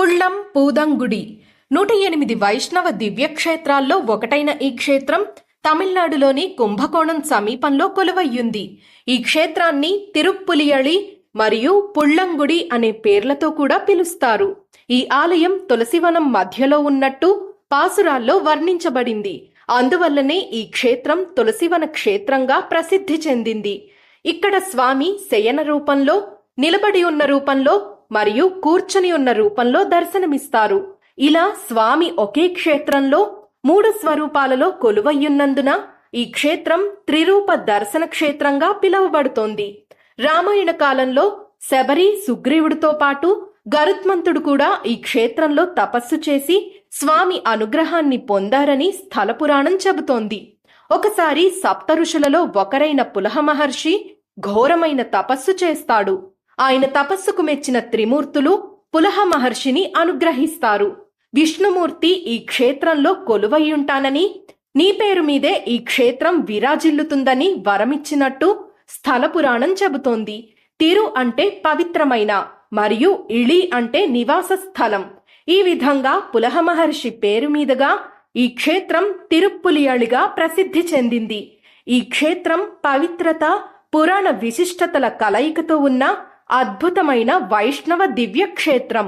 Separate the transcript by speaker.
Speaker 1: పుళ్ళం పూదంగుడి. నూట ఎనిమిది వైష్ణవ దివ్యక్షేత్రాల్లో ఒకటైన ఈ క్షేత్రం తమిళనాడులోని కుంభకోణం సమీపంలో కొలువయ్యుంది. ఈ క్షేత్రాన్ని తిరుప్పులియళి మరియు పుళ్ళంగుడి అనే పేర్లతో కూడా పిలుస్తారు. ఈ ఆలయం తులసివనం మధ్యలో ఉన్నట్టు పాసురాల్లో వర్ణించబడింది. అందువల్లనే ఈ క్షేత్రం తులసివన క్షేత్రంగా ప్రసిద్ధి చెందింది. ఇక్కడ స్వామి శయన రూపంలో నిలబడి ఉన్న రూపంలో మరియు కూర్చొని ఉన్న రూపంలో దర్శనమిస్తారు. ఇలా స్వామి ఒకే క్షేత్రంలో మూడు స్వరూపాలలో కొలువయ్యున్నందున ఈ క్షేత్రం త్రిరూప దర్శన క్షేత్రంగా పిలువబడుతోంది. రామాయణ కాలంలో శబరి సుగ్రీవుడితో పాటు గరుత్మంతుడు కూడా ఈ క్షేత్రంలో తపస్సు చేసి స్వామి అనుగ్రహాన్ని పొందారని స్థల పురాణం చెబుతోంది. ఒకసారి సప్త ఋషులలో ఒకరైన పులహ మహర్షి ఘోరమైన తపస్సు చేస్తాడు. ఆయన తపస్సుకు మెచ్చిన త్రిమూర్తులు పులహ మహర్షిని అనుగ్రహిస్తారు. విష్ణుమూర్తి ఈ క్షేత్రంలో కొలువయ్యుంటానని నీ పేరు మీదే ఈ క్షేత్రం విరాజిల్లుతుందని వరమిచ్చినట్టు స్థల పురాణం చెబుతోంది. తిరు అంటే పవిత్రమైన మరియు ఇళి అంటే నివాస స్థలం. ఈ విధంగా పులహ మహర్షి పేరు మీదుగా ఈ క్షేత్రం తిరుప్పులియళిగా ప్రసిద్ధి చెందింది. ఈ క్షేత్రం పవిత్రత పురాణ విశిష్టతల కలయికతో ఉన్న అద్భుతమైన వైష్ణవ దివ్యక్షేత్రం.